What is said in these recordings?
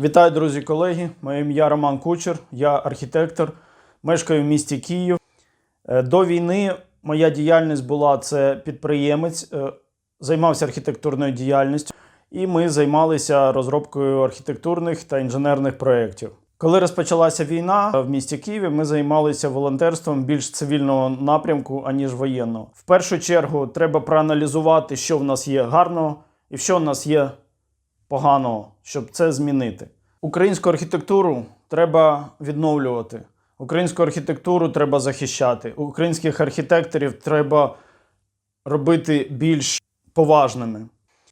Вітаю, друзі, колеги. Моє ім'я Роман Кучер, я архітектор, мешкаю в місті Київ. Е, До війни моя діяльність була це підприємець, е, займався архітектурною діяльністю, і ми займалися розробкою архітектурних та інженерних проєктів. Коли розпочалася війна в місті Києві, ми займалися волонтерством більш цивільного напрямку, аніж воєнного. В першу чергу треба проаналізувати, що в нас є гарного і що в нас є поганого, щоб це змінити. Українську архітектуру треба відновлювати. Українську архітектуру треба захищати. Українських архітекторів треба робити більш поважними.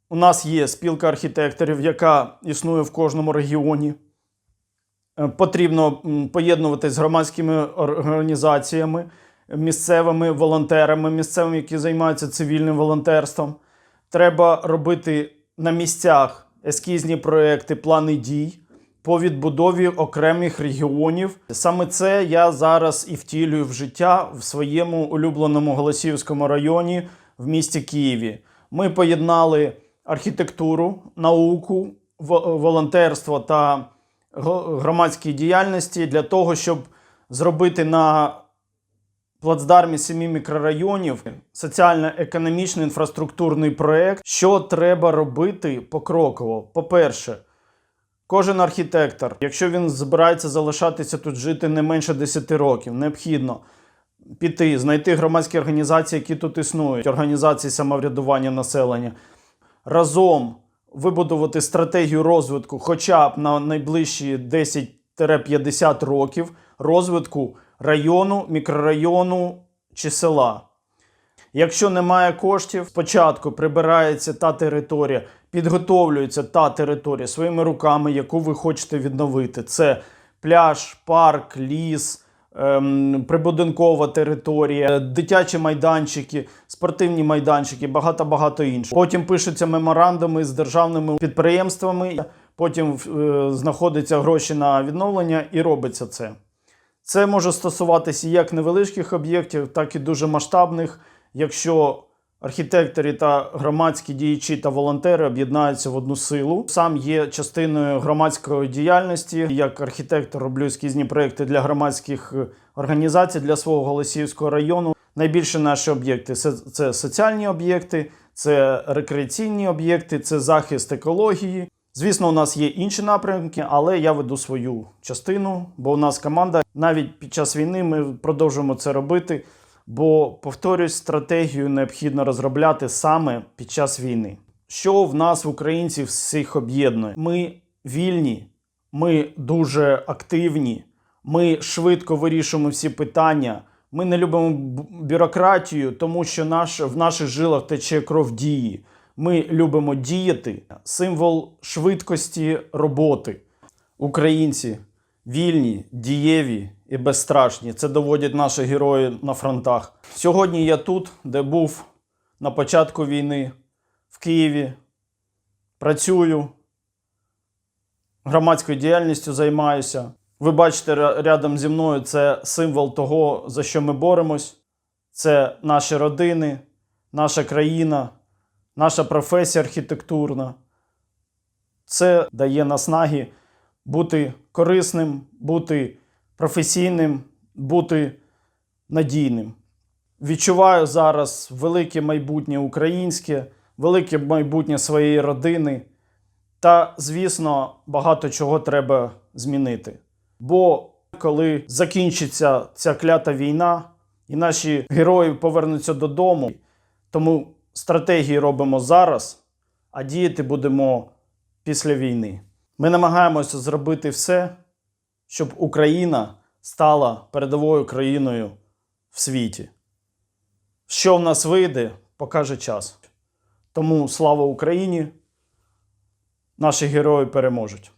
У нас є спілка архітекторів, яка існує в кожному регіоні. Е, Потрібно м, поєднувати з громадськими організаціями, місцевими волонтерами, місцевими, які займаються цивільним волонтерством. Треба робити на місцях ескізні проекти, плани дій по відбудові окремих регіонів. Саме це я зараз і втілюю в життя в своєму улюбленому Голосіївському районі в місті Києві. Ми поєднали архітектуру, науку, волонтерство та громадські діяльності для того, щоб зробити на плацдармі семи мікрорайонів соціально-економічний інфраструктурний проєкт. Що треба робити покроково? По-перше, кожен архітектор, якщо він збирається залишатися тут жити не менше 10 років, необхідно піти, знайти громадські організації, які тут існують, організації самоврядування населення, разом вибудувати стратегію розвитку хоча б на найближчі 10-50 років розвитку району, мікрорайону чи села. Якщо немає коштів, спочатку прибирається та територія, підготовлюється та територія своїми руками, яку ви хочете відновити. Це пляж, парк, ліс, ем, прибудинкова територія, дитячі майданчики, спортивні майданчики, багато-багато іншого. Потім пишуться меморандуми з державними підприємствами, потім е, знаходяться гроші на відновлення і робиться це. Це може стосуватися як невеличких об'єктів, так і дуже масштабних, якщо архітектори та громадські діячі та волонтери об'єднаються в одну силу. Сам є частиною громадської діяльності. Як архітектор роблю ескізні проекти для громадських е, організацій для свого Голосіївського району. Найбільше наші об'єкти це, це соціальні об'єкти, це рекреаційні об'єкти, це захист екології. Звісно, у нас є інші напрямки, але я веду свою частину, бо у нас команда навіть під час війни ми продовжуємо це робити. Бо, повторюсь, стратегію необхідно розробляти саме під час війни. Що в нас, в українців, всіх об'єднує? Ми вільні, ми дуже активні, ми швидко вирішуємо всі питання. Ми не любимо бюрократію, тому що наш, в наших жилах тече кров дії. Ми любимо діяти. Символ швидкості роботи. Українці вільні, дієві і безстрашні. Це доводять наші герої на фронтах. Сьогодні я тут, де був на початку війни, в Києві. Працюю, громадською діяльністю займаюся. Ви бачите рядом зі мною це символ того, за що ми боремось. Це наші родини, наша країна, наша професія архітектурна. Це дає наснаги бути корисним, бути професійним, бути надійним. Відчуваю зараз велике майбутнє українське, велике майбутнє своєї родини. Та, звісно, багато чого треба змінити. Бо коли закінчиться ця клята війна, і наші герої повернуться додому, тому стратегії робимо зараз, а діяти будемо після війни. Ми намагаємося зробити все, щоб Україна стала передовою країною в світі. Що в нас вийде, покаже час. Тому слава Україні! Наші герої переможуть.